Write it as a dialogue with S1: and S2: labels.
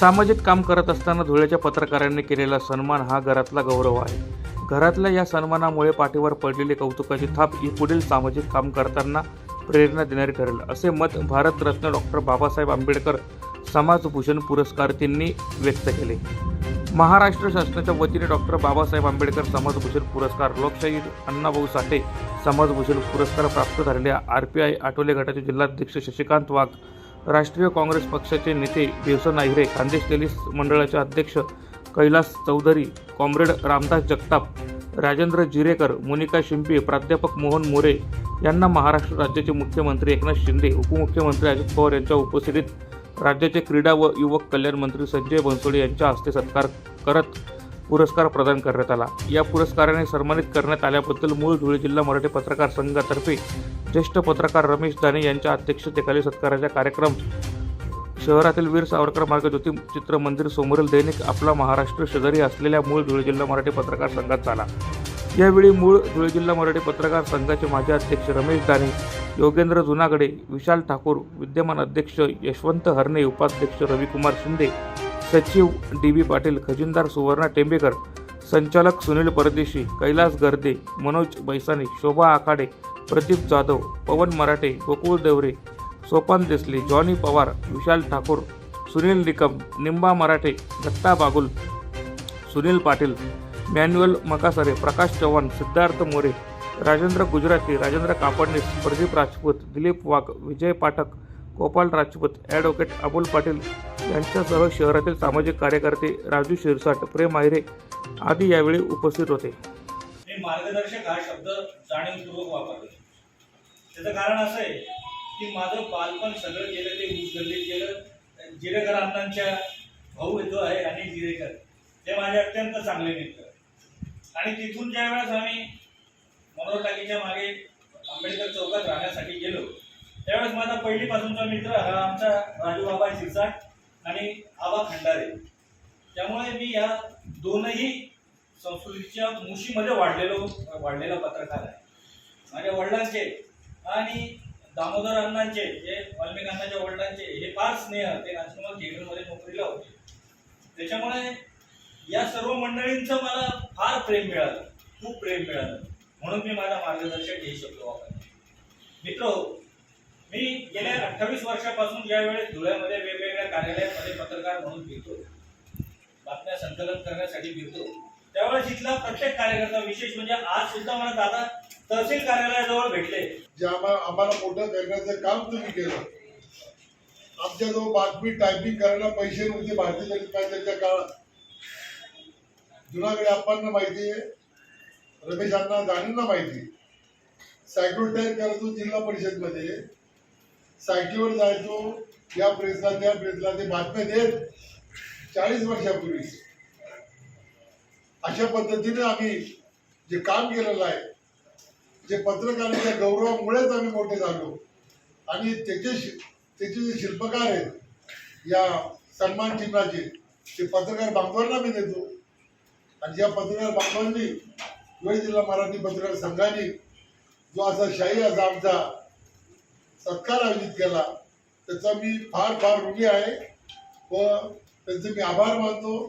S1: सामाजिक काम करत असताना धुळ्याच्या पत्रकारांनी केलेला सन्मान हा घरातला गौरव आहे. घरातल्या या सन्मानामुळे पाठीवर पडलेली कौतुकाची थाप ही पुढील सामाजिक काम करताना प्रेरणा देणारी ठरेल असे मत भारतरत्न डॉक्टर बाबासाहेब आंबेडकर समाजभूषण पुरस्कार त्यांनी व्यक्त केले. महाराष्ट्र शासनाच्या वतीने डॉक्टर बाबासाहेब आंबेडकर समाजभूषण पुरस्कार लोकशाही अण्णाभाऊ साठे समाजभूषण पुरस्कार प्राप्त झालेल्या आर पी आय आठवले गटाचे जिल्हाध्यक्ष शशिकांत वाघ राष्ट्रीय काँग्रेस पक्षाचे नेते देवसन आहिरे खानदेश पोलीस मंडळाचे अध्यक्ष कैलास चौधरी कॉम्रेड रामदास जगताप राजेंद्र जिरेकर मोनिका शिंपे प्राध्यापक मोहन मोरे यांना महाराष्ट्र राज्याचे मुख्यमंत्री एकनाथ शिंदे उपमुख्यमंत्री अजित पवार यांच्या उपस्थितीत राज्याचे क्रीडा व युवक कल्याण मंत्री संजय बनसोडे यांच्या हस्ते सत्कार करत पुरस्कार प्रदान करण्यात आला. या पुरस्काराने सन्मानित करण्यात आल्याबद्दल मूळ धुळे जिल्हा मराठी पत्रकार संघातर्फे ज्येष्ठ पत्रकार रमेश दाने यांच्या अध्यक्षतेखाली सत्काराचा कार्यक्रम. शहरातील वीर सावरकर मार्ग ज्योती चित्र मंदिर समोरील दैनिक आपला महाराष्ट्र शेजारी असलेल्या मूळ धुळे जिल्हा मराठी पत्रकार संघात झाला. यावेळी मूळ धुळे जिल्हा मराठी पत्रकार संघाचे माजी अध्यक्ष रमेश दाने योगेंद्र जुनागडे विशाल ठाकूर विद्यमान अध्यक्ष यशवंत हरणे उपाध्यक्ष रविकुमार शिंदे सचिव डी बी पाटील खजिनदार सुवर्णा टेंबेकर संचालक Sunil Pardeshi Kailas Garde Manoj Baisane Shobha Akhade Pradeep Jadhav Pawan Marathe Gokul Deore Sopan Desale Johnny Pawar Vishal Thakur Sunil Nikam Nimba Marathe Datta Bagul Sunil Patil Manuel Makasare Prakash Chavan Siddharth More Rajendra Gujarati Rajendra Kapadnis Pradeep Rajput Dilip Wagh Vijay Pathak Gopal Rajput advocate Abul Patil यांच्यासह शहरातील सामाजिक कार्यकर्ते राजू शिरसाट प्रेम आहिरे आदी यावेळी उपस्थित होते.
S2: मी मार्गदर्शक हा शब्द जाणीवपूर्वक वापरतो. त्याचं कारण असं आहे की माझं बालपण सगळं गेलं ते ऊस गल्लीत गेलं. जिरेकर अण्णांच्या भाऊ येतो आहे आणि जिरेकर. ते माझे अत्यंत चांगले मित्र. आणि तिथून ज्या वेळेस आम्ही मनोहर टाकीच्या मागे आंबेडकर चौकात राहण्यासाठी गेलो त्यावेळेस माझा पहिलीपासूनचा मित्र हा आमचा राजूबाबा शिरसाट आणि आबा खंडारे. त्यामुळे मी या दोनही संस्कृतीच्या मुशीमध्ये वाढलेलो वाढलेला पत्रकार आहे. माझ्या वडिलांचे आणि दामोदर अण्णांचे जे वाल्मिक अण्णांच्या वडिलांचे हे फार स्नेह ते राजकुमार थिएटरमध्ये नोकरीला होते. त्याच्यामुळे या सर्व मंडळींचं मला फार प्रेम मिळालं खूप प्रेम मिळालं. म्हणून मी माझा मार्गदर्शक हे शब्द वापरले मित्र मी गेल्या अठ्ठावीस वर्षापासून यावेळेस धुळ्यामध्ये वेगवेगळ्या कार्यालयामध्ये पत्रकार म्हणून फिरतो. बातम्या संकलन करण्यासाठी फिरतो. त्यावेळेस इथला प्रत्येक कार्यकर्ता विशेष म्हणजे आज सुद्धा मला दादा तहसील कार्यालयाजवळ भेटले.
S3: जे आम्हाला आम्हाला मोठं करण्याचं काम तुम्ही केलं. आमच्याजवळ बातमी टायपिंग करायला पैसे नव्हते भारतीय जनता पार्टीच्या काळात. जुनाकडे आपण माहिती आहे रमेशांना जाणींना माहिती सायकल तयार करायचो जिल्हा परिषदमध्ये. सायकलीवर जायचो या प्रेसला त्या प्रेसला ते बातम्या देत. चाळीस वर्षापूर्वी. अशा पद्धतीने आम्ही जे काम केलेलं आहे जे पत्रकारांच्या गौरवामुळेच आम्ही मोठे झालो. आणि त्याचे शि- त्याचे जे शिल्पकार आहेत या सन्मान चिन्हाचे ते पत्रकार बांधवांना मी देतो. आणि या पत्रकार बांधवांनी धुळे जिल्हा मराठी पत्रकार संघाने जो असा शाही असा आमचा सत्कार आयोजित केला त्याचा मी फार फार ऋणी आहे. व त्यांचे मी आभार मानतो.